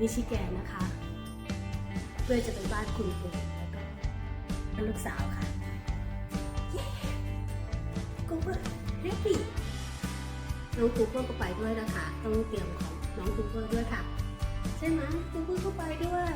มิชิแกนนะคะ เพื่อจะไปบ้านคุณปู่แล้วก็ลูกสาวค่ะเย้กูเปอร์แฮปปี้น้องกูเปอร์ก็ไปด้วยนะคะ ต้องเตรียมของน้องกูเปอร์ด้วยค่ะ ใช่ไหมกูเปอร์ก็ไปด้วย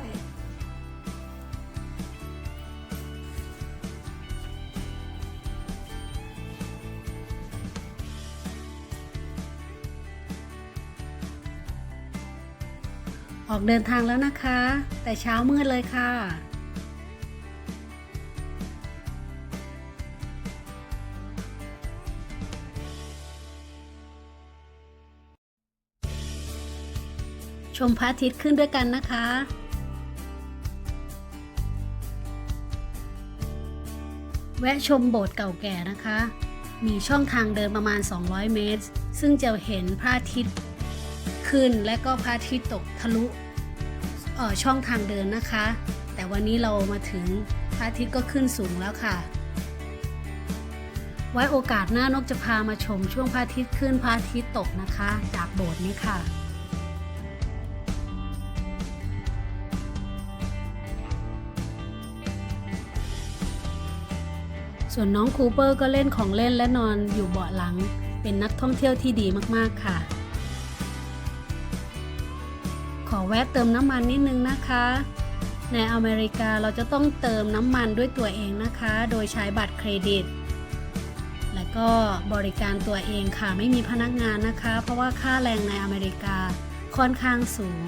ออกเดินทางแล้วนะคะ แต่เช้ามืดเลยค่ะ ชมพระอาทิตย์ขึ้นด้วยกันนะคะแวะชมโบสถ์เก่าแก่นะคะ มีช่องทางเดินประมาณ 200 เมตร ซึ่งจะเห็นพระอาทิตย์ขึ้นและก็พระอาทิตย์ตกทะลุ ช่องทางเดินนะคะ แต่วันนี้เรามาถึงพระอาทิตย์ก็ขึ้นสูงแล้วค่ะ ไว้โอกาสหน้านกจะพามาชมช่วงพระอาทิตย์ขึ้นพระอาทิตย์ตกนะคะ จากโบสถ์นี้ค่ะส่วนน้องคูเปอร์ก็เล่นของเล่นและนอนอยู่เบาะหลัง เป็นนักท่องเที่ยวที่ดีมาก ๆ ค่ะ แวะเติมน้ำมันนิดนึงนะคะ ในอเมริกาเราจะต้องเติมน้ำมันด้วยตัวเองนะคะ โดยใช้บัตรเครดิต และก็บริการตัวเองค่ะไม่มีพนักงานนะคะ เพราะว่าค่าแรงในอเมริกาค่อนข้างสูง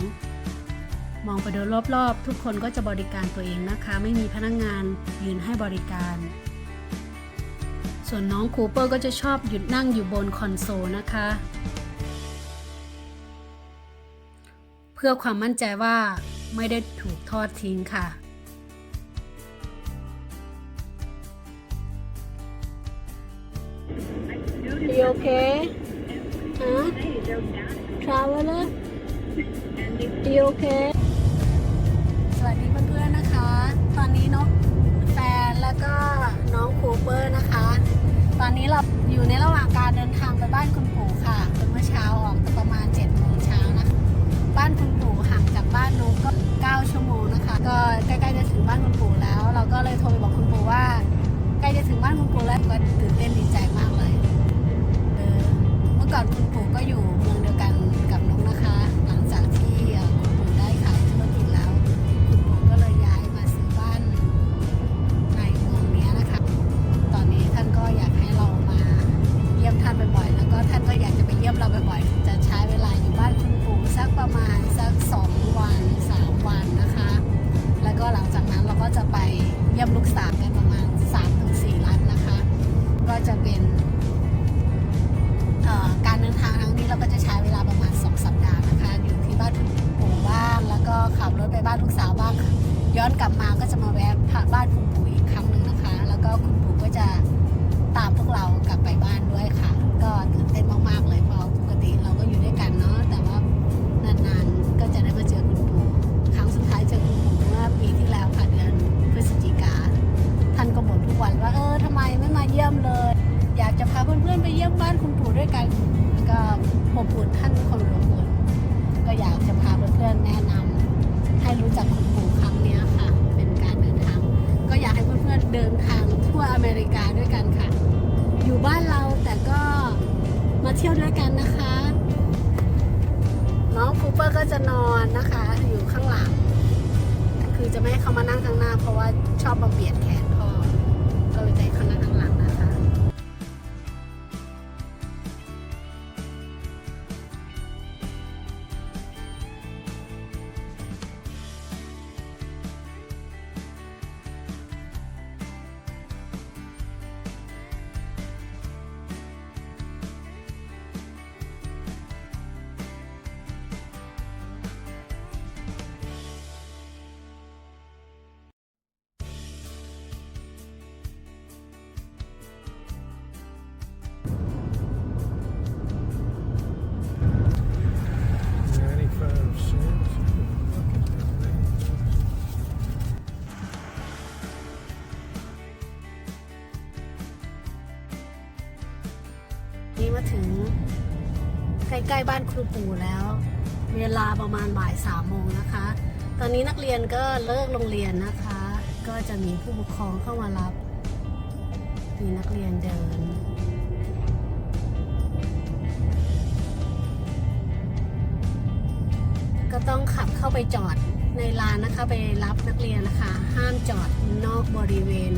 มองไปโดยรอบๆ ทุกคนก็จะบริการตัวเองนะคะ ไม่มีพนักงานยืนให้บริการ ส่วนน้องคูเปอร์ก็จะชอบหยุดนั่งอยู่บนคอนโซลนะคะ พื่อความมั่นใจว่าไม่ได้ถูกทอดทิ้งค่ะ You okay? Huh? Traveler? You okay? สวัสดีเพื่อนๆนะคะ ตอนนี้นกแฟนแล้วก็น้องคูเปอร์นะคะ ตอนนี้เราอยู่ในระหว่างการเดินทางไปบ้านคุณปู่ค่ะ บ้านนุกก็ 9 ชั่วโมงนะคะ ก็ใกล้ๆจะถึงบ้านคุณปู่แล้ว เราก็เลยโทรไปบอกคุณปู่ว่า ใกล้จะถึงบ้านคุณปู่แล้วก็ตื่นเต้นดีใจมากเลย เออ เมื่อก่อนคุณปู่ก็อยู่ ถไปบ้านลูกสาวบ้างย้อนกลับมาก็จะมาแวะบ้านคุณปู่อีกครั้งหนึ่งนะคะ แล้วก็คุณปู่ก็จะตามพวกเรากลับไปบ้านด้วยค่ะ ก็ตื่นเต้นมากๆเลยเพราะปกติเราก็อยู่ด้วยกันเนาะแต่ว่านานๆก็จะได้มาเจอคุณปู่ครั้งสุดท้ายเจอคุณปู่เมื่อปีที่แล้วค่ะเดือนพฤศจิกาท่านก็บ่นทุกวันว่าเออทำไมไม่มาเยี่ยมเลย อยากจะพาเพื่อนๆไปเยี่ยมบ้านคุณปู่ด้วยกันก็อบอุ่ท่านเป็นคนอบอุ่นก็อยากจะพาเพื่อนๆแนะนำ ให้รู้จักคุณปู่ครั้งนี้ค่ะ เป็นการเดินทาง ก็อยากให้เพื่อนๆเดินทางทั่วอเมริกาด้วยกันค่ะ อยู่บ้านเราแต่ก็มาเที่ยวด้วยกันนะคะ น้องคูเปอร์ก็จะนอนนะคะ อยู่ข้างหลัง คือจะไม่ให้เขามานั่งข้างหน้า เพราะว่าชอบมาเบียดแขนพ่อก็เลยให้เขานั่งข้างหลัง มาถึง ใกล้ๆบ้านครูปู่แล้ว เวลาประมาณบ่ายสามโมงนะคะ ตอนนี้นักเรียนก็เลิกโรงเรียนนะคะ ก็จะมีผู้ปกครองเข้ามารับ มีนักเรียนเดินก็ต้องขับเข้าไปจอดในลานนะคะไปรับนักเรียนนะคะ ห้ามจอดนอกบริเวณ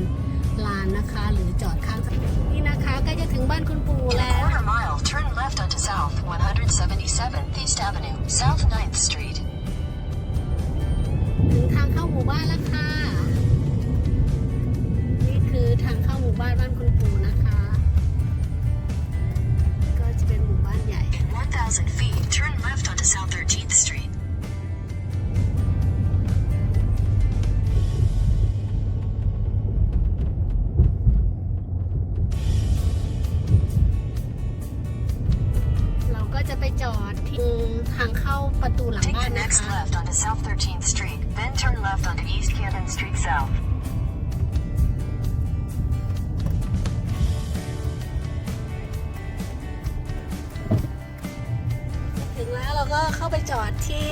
ลานนะคะ หรือจอดข้างถนนนี่นะคะกล้จะถึงบ้านคุณปู่แล้ว 177th East Avenue, South 9th Street. ถึงทางเข้าหมู่บ้านแล้วค่ะ นี่คือทางเข้าหมู่บ้านบ้านคุณปู่นะคะ ก็จะเป็นหมู่บ้านใหญ่ In 1,000 feet, turn left onto South 13th Street. ประตูหลัง Take บ้าน the นะ next คะ left onto South 13th Street, then turn left onto East Canton Street South. ถึงแล้วเราก็เข้าไปจอดที่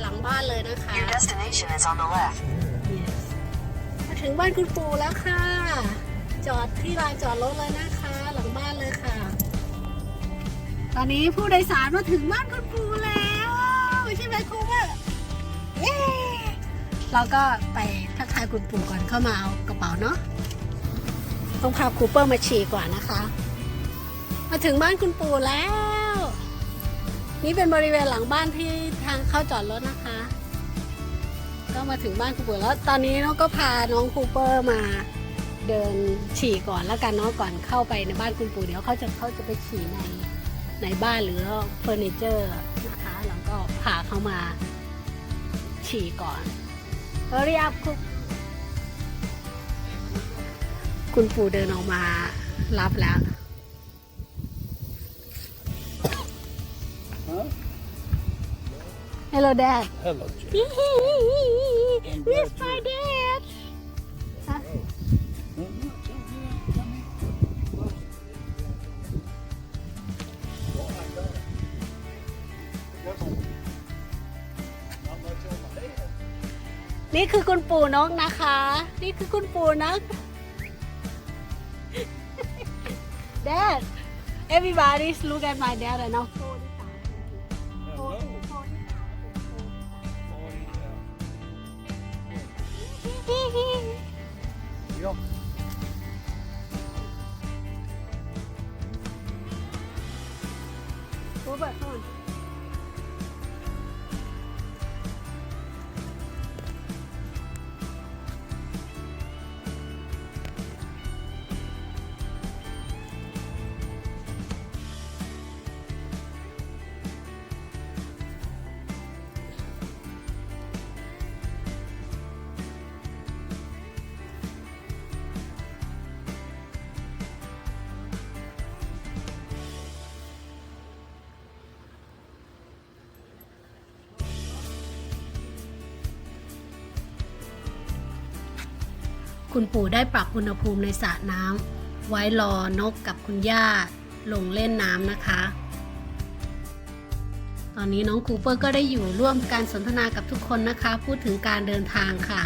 หลังบ้านเลยนะคะ Your destination is on the left. Yes มาถึงบ้านคุณปู่แล้วค่ะ จอดที่ลานจอดรถเลยนะคะ หลังบ้านเลยค่ะ ตอนนี้ผู้โดยสารมาถึงบ้านคุณปู่แล้ เราก็ไปทักทายคุณปู่ก่อนเข้ามาเอากระเป๋าเนาะต้องพาคูเปอร์มาฉี่ก่อนนะคะ มาถึงบ้านคุณปู่แล้ว นี่เป็นบริเวณหลังบ้านที่ทางเข้าจอดรถนะคะ ก็มาถึงบ้านครูเปิดแล้ว ตอนนี้เนาะก็พาน้องคูเปอร์มาเดินฉี่ก่อนแล้วกันเนาะก่อนเข้าไปในบ้านคุณปู่เดี๋ยวเขาจะเขาจะไปฉี่ในในบ้านหรือเฟอร์นิเจอร์นะคะ แล้วก็พาเขามาฉี่ก่อน เฮรียบคุณคุณปู่เดินออกมารับแล้ว Hello Dad Hello, Jim. Where's my dad? นี่คือคุณปู่นกนะคะ นี่คือคุณปู่นก Dad everybody look at my dad and now คุณปู่ได้ปรับอุณหภูมิในสระน้ำไว้รอนกกับคุณย่าลงเล่นน้ำนะคะ ตอนนี้น้องคูเปอร์ก็ได้อยู่ร่วมการสนทนากับทุกคนนะคะ พูดถึงการเดินทางค่ะ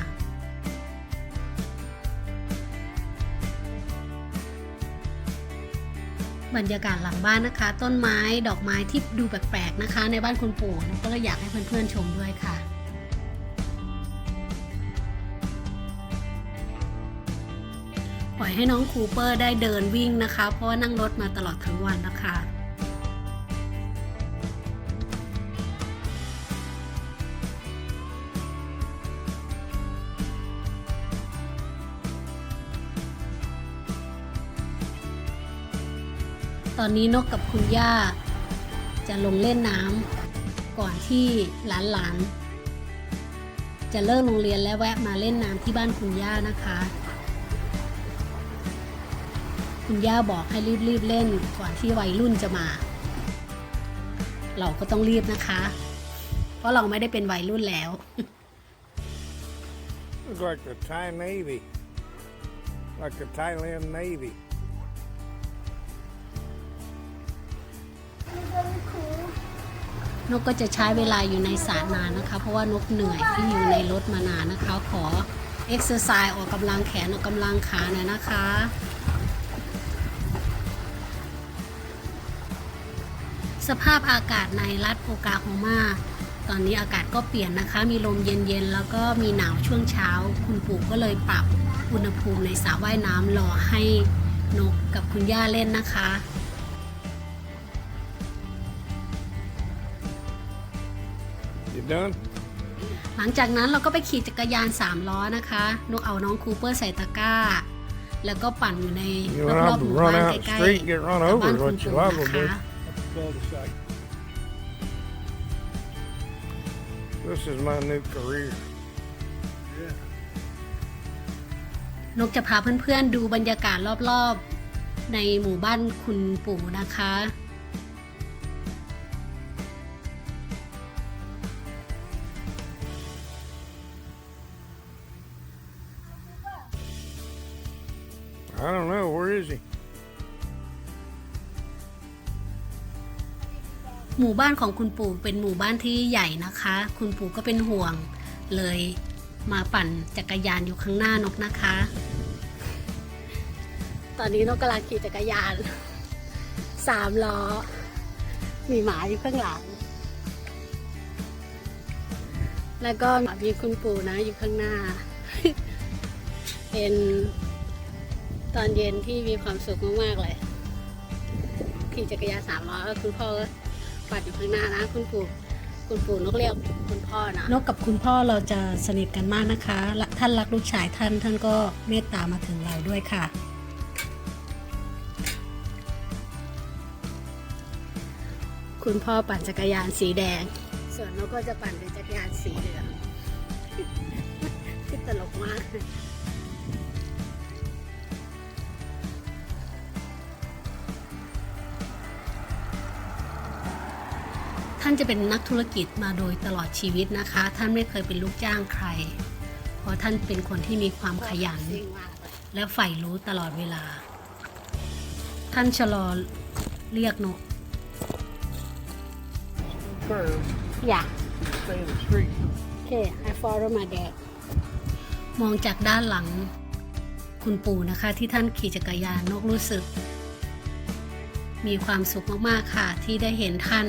บรรยากาศหลังบ้านนะคะ ต้นไม้ดอกไม้ที่ดูแปลกๆนะคะ ในบ้านคุณปู่ก็เลยอยากให้เพื่อนๆชมด้วยค่ะ อยให้น้องคูเปอร์ได้เดินวิ่งนะคะ เพราะว่านั่งรถมาตลอดทั้งวันนะคะตอนนี้นกกับคุณย่า จะลงเล่นน้ำก่อนที่หลานๆจะเลิกโรงเรียนและแวะมาเล่นน้ำที่บ้านคุณย่านะคะ คุณย่าบอกให้รีบๆเล่นก่อนที่วัยรุ่นจะมา เราก็ต้องรีบนะคะ เพราะเราไม่ได้เป็นวัยรุ่นแล้ว Looks like the Thai Navy. Like the Thailand Navy. นกก็จะใช้เวลาอยู่ในสระนานนะคะ เพราะว่านกเหนื่อยที่อยู่ในรถมานานนะคะ ขอเอ็กซ์ไซส์ออกกำลังแขนออกกำลังขาหน่อยนะคะ สภาพอากาศในรัฐโอกาโฮมาตอนนี้อากาศก็เปลี่ยนนะคะ มีลมเย็นๆ แล้วก็มีหนาวช่วงเช้า คุณปู่ก็เลยปรับอุณหภูมิในสระว่ายน้ำรอให้นกกับคุณย่าเล่นนะคะ You done? หลังจากนั้นเราก็ไปขี่จักรยาน 3 ล้อนะคะ นกเอาน้องคูเปอร์ใส่ตะกร้า แล้วก็ปั่นอยู่ใน You ร run อบ out, ๆหมู่ run บ้าน out ใกล้ street, get run ๆ over บ้าน is คุณ what you ปู่ liable นะ to do. คะ Cul-de-sac. This is my new career. นกจะพาเพื่อนๆดูบรรยากาศรอบๆ ในหมู่บ้านคุณปู่นะคะ I don't know, where is he? หมู่บ้านของคุณปู่เป็นหมู่บ้านที่ใหญ่นะคะ คุณปู่ก็เป็นห่วงเลยมาปั่นจักรยานอยู่ข้างหน้านกนะคะ ตอนนี้นกกำลังขี่จักรยานสามล้อ มีหมาอยู่ข้างหลัง แล้วก็มีคุณปู่นะอยู่ข้างหน้า เป็นตอนเย็นที่มีความสุขมาก ๆ เลยขี่จักรยานสามล้อคุณพ่อก็ ปัดอยู่ข้างหน้านะคุณปู่คุณปู่นกเรียกคุณพ่อนะนกกับคุณพ่อเราจะสนิทกันมากนะคะและท่านรักลูกชายท่านท่านก็เมตตามาถึงเราด้วยค่ะ คุณพ่อปั่นจักรยานสีแดง ส่วนนกก็จะปั่นเป็นจักรยานสีเหลืองที่ตลกมากานจะเป็นนักธุรกิจมาโดยตลอดชีวิตนะคะ ท่านไม่เคยเป็นลูกจ้างใคร เพราะท่านเป็นคนที่มีความขยัน และใฝ่รู้ตลอดเวลา ท่านชะลอเรียกนก Curve, อย่า stay in the street. โอเค I follow my dad มองจากด้านหลัง คุณปู่นะคะ ที่ท่านขี่จักรยานนกรู้สึก มีความสุขมาก ๆ ค่ะ ที่ได้เห็นท่าน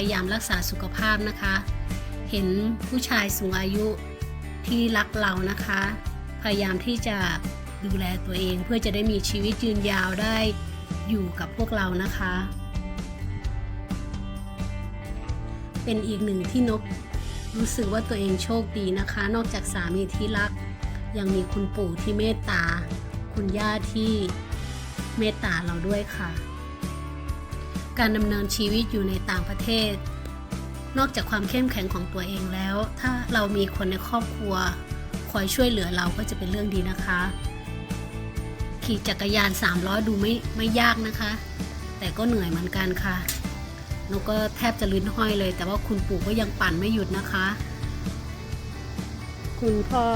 พยายามรักษาสุขภาพนะคะ เห็นผู้ชายสูงอายุที่รักเรานะคะ พยายามที่จะดูแลตัวเองเพื่อจะได้มีชีวิตยืนยาวได้อยู่กับพวกเรานะคะ เป็นอีกหนึ่งที่นกรู้สึกว่าตัวเองโชคดีนะคะ นอกจากสามีที่รัก ยังมีคุณปู่ที่เมตตา คุณย่าที่เมตตาเราด้วยค่ะ การดำเนินชีวิตอยู่ในต่างประเทศ นอกจากความเข้มแข็งของตัวเองแล้ว ถ้าเรามีคนในครอบครัว คอยช่วยเหลือเราก็จะเป็นเรื่องดีนะคะ ขี่จักรยานสามล้อดูไม่ไม่ยากนะคะ แต่ก็เหนื่อยเหมือนกันค่ะนกก็แทบจะลิ้นห้อยเลย แต่ว่าคุณปู่ก็ยังปั่นไม่หยุดนะคะ คุณพ่อ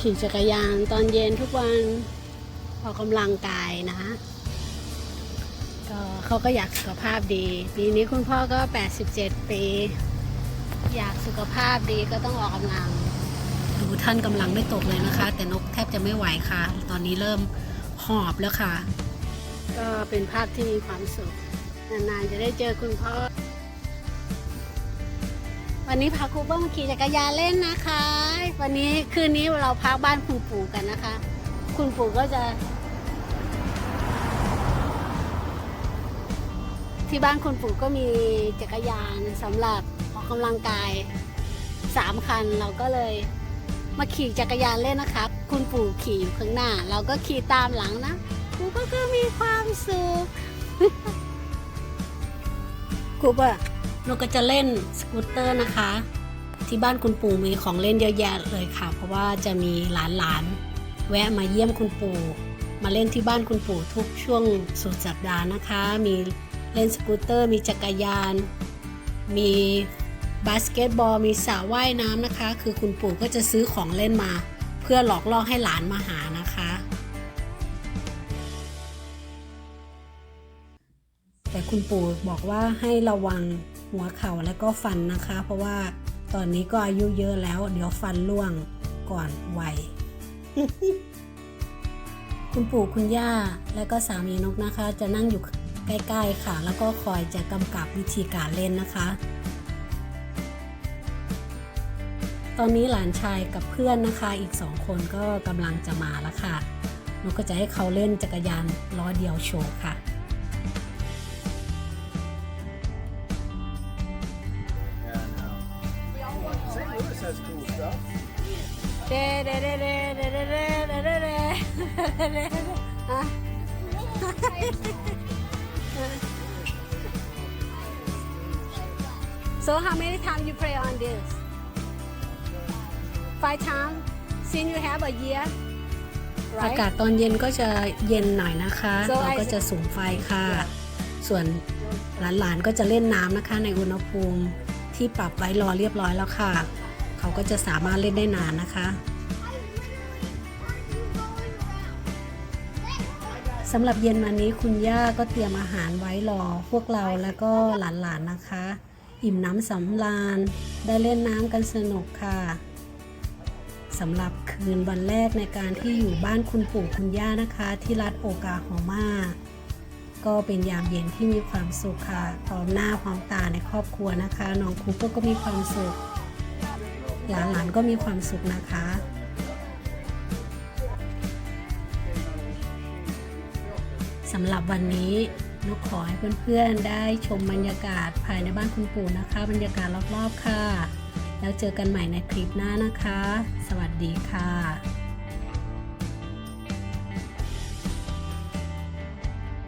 ขี่จักรยานตอนเย็นทุกวันออกกำลังกายนะ ก็เขาก็อยากสุขภาพดี ปีนี้คุณพ่อก็ 87 ปี อยากสุขภาพดีก็ต้องออกกำลัง ดูท่านกำลังไม่ตกเลยนะคะ แต่นกแทบจะไม่ไหวค่ะ ตอนนี้เริ่มหอบแล้วค่ะ ก็เป็นภาพที่มีความสุข นานๆจะได้เจอคุณพ่อ วันนี้พาครูเบิ้มขี่จักรยานเล่นนะคะ วันนี้คืนนี้เราพักบ้านคุณปู่กันนะคะ คุณปู่ก็จะ ที่บ้านคุณปู่ก็มีจักรยานสำหรับออกกำลังกายสามคันเราก็เลยมาขี่จักรยานเล่นนะคะคุณปู่ขี่อยู่ข้างหน้า เราก็ขี่ตามหลังนะกูก็คือมีความสุขกูปะเราก็จะเล่นสกูตเตอร์นะคะ ที่บ้านคุณปู่มีของเล่นเยอะแยะเลยค่ะ เพราะว่าจะมีหลานๆแวะมาเยี่ยมคุณปู่มาเล่นที่บ้านคุณปู่ทุกช่วงสุดสัปดาห์นะคะ มี เล่นสกูตเตอร์ มีจักรยาน มีบาสเกตบอล มีสระว่ายน้ำนะคะ คือคุณปู่ก็จะซื้อของเล่นมา เพื่อหลอกล่อให้หลานมาหานะคะ แต่คุณปู่บอกว่าให้ระวังหัวเข่าและก็ฟันนะคะ เพราะว่าตอนนี้ก็อายุเยอะแล้ว เดี๋ยวฟันร่วงก่อนวัยคุณปู่คุณย่าและก็สามีนกนะคะ จะนั่งอยู่ ใกล้ๆค่ะ แล้วก็คอยจะกำกับวิธีการเล่นนะคะ ตอนนี้หลานชายกับเพื่อนนะคะ อีกสองคนก็กำลังจะมาแล้วค่ะนกก็จะให้เขาเล่นจักรยานล้อเดียวโชว์ค่ะ St. Louis has cool stuff. เดเดเดเดเดเดเดเดเด So how many times you play on this? Five times since you have a year อากาศตอนเย็นก็จะเย็นหน่อยนะคะ So เราก็ I- จะสูงไฟค่ะ ส่วนหลานๆก็จะเล่นน้ำนะคะในอุณหภูมิที่ปรับไว้รอเรียบร้อยแล้วค่ะ เขาก็จะสามารถเล่นได้นานนะคะสำหรับเย็นวันนี้คุณย่าก็เตรียมอาหารไว้รอพวกเราแล้วก็หลานๆนะคะ อิ่มน้ำสำราญ ได้เล่นน้ำกันสนุกค่ะสำหรับคืนวันแรกในการที่อยู่บ้านคุณปู่คุณย่านะคะ ที่รัฐโอกาโฮมาก็เป็นยามเย็นที่มีความสุขค่ะพร้อมหน้าพร้อมตาในครอบครัวนะคะ น้องคูเปอร์ก็มีความสุข หลานๆก็มีความสุขนะคะสำหรับวันนี้ นกขอให้เพื่อนๆได้ชมบรรยากาศภายในบ้านคุณปู่นะคะ บรรยากาศรอบๆค่ะ แล้วเจอกันใหม่ในคลิปหน้านะคะ สวัสดีค่ะ